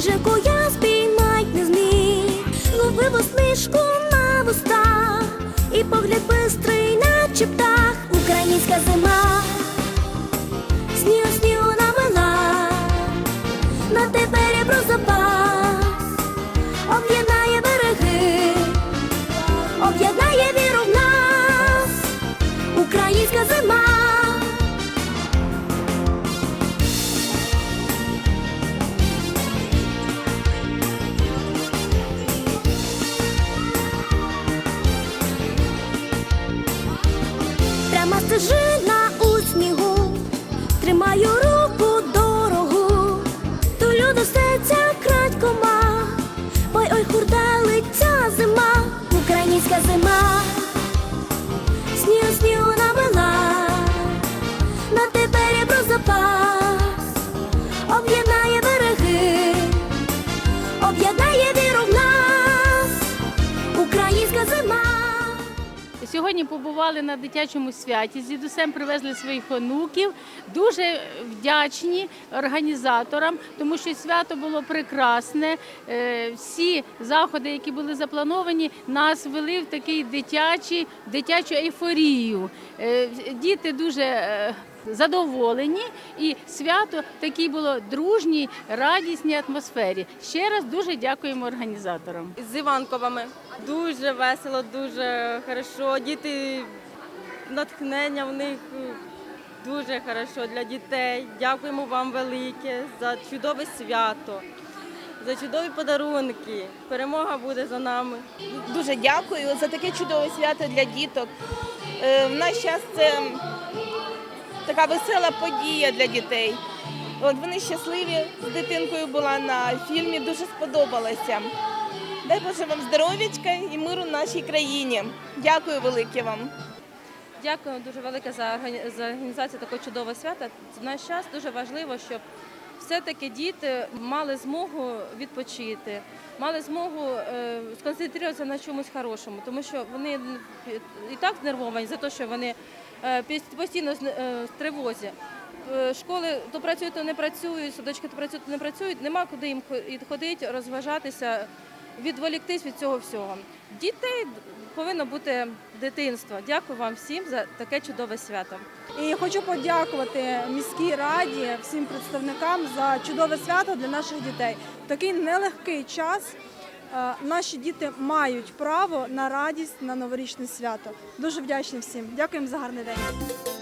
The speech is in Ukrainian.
сніжинку я спіймать не зміг, ловив усмішку на вустах, і погляд бистрий, наче птах, українська зима, Пряма стежина у снігу, тримаю руку дорогу, то люду серця крадькома, ой ой хурда ця зима, українська зима, Сьогодні побували на дитячому святі. З дідусем привезли своїх онуків. Дуже вдячні організаторам, тому що свято було прекрасне. Е, Всі заходи, які були заплановані, нас ввели в такий дитячий, дитячу ейфорію. Е, Діти дуже е, задоволені, і свято таке було дружній, радісній атмосфері. Ще раз дуже дякуємо організаторам. з Іванковими. Дуже весело, дуже хорошо. Діти натхнення в них е, дуже хорошо для дітей. Дякуємо вам велике за чудове свято, за чудові подарунки. Перемога буде за нами. Дуже дякую за таке чудове свято для діток. Е, В наш час це така весела подія для дітей. От вони щасливі з дитинкою була на фільмі, дуже сподобалося. Дай Боже вам здоров'ячка і миру нашій країні. Дякую велике вам. Дякую дуже велике за органі- організацію такого чудового свята. В наш час дуже важливо, щоб все-таки діти мали змогу відпочити, мали змогу е, сконцентруватися на чомусь хорошому, тому що вони і так знервовані за те, що вони постійно з- е, в тривозі. Е, Школи то працюють, то не працюють, садочки то працюють, то не працюють. Нема куди їм ходити, розважатися, відволіктись від цього всього. Дітей повинно бути дитинство. Дякую вам всім за таке чудове свято. І хочу подякувати міській раді, всім представникам за чудове свято для наших дітей. Такий нелегкий час е, наші діти мають право на радість на новорічне свято. Дуже вдячні всім. Дякуємо за гарний день.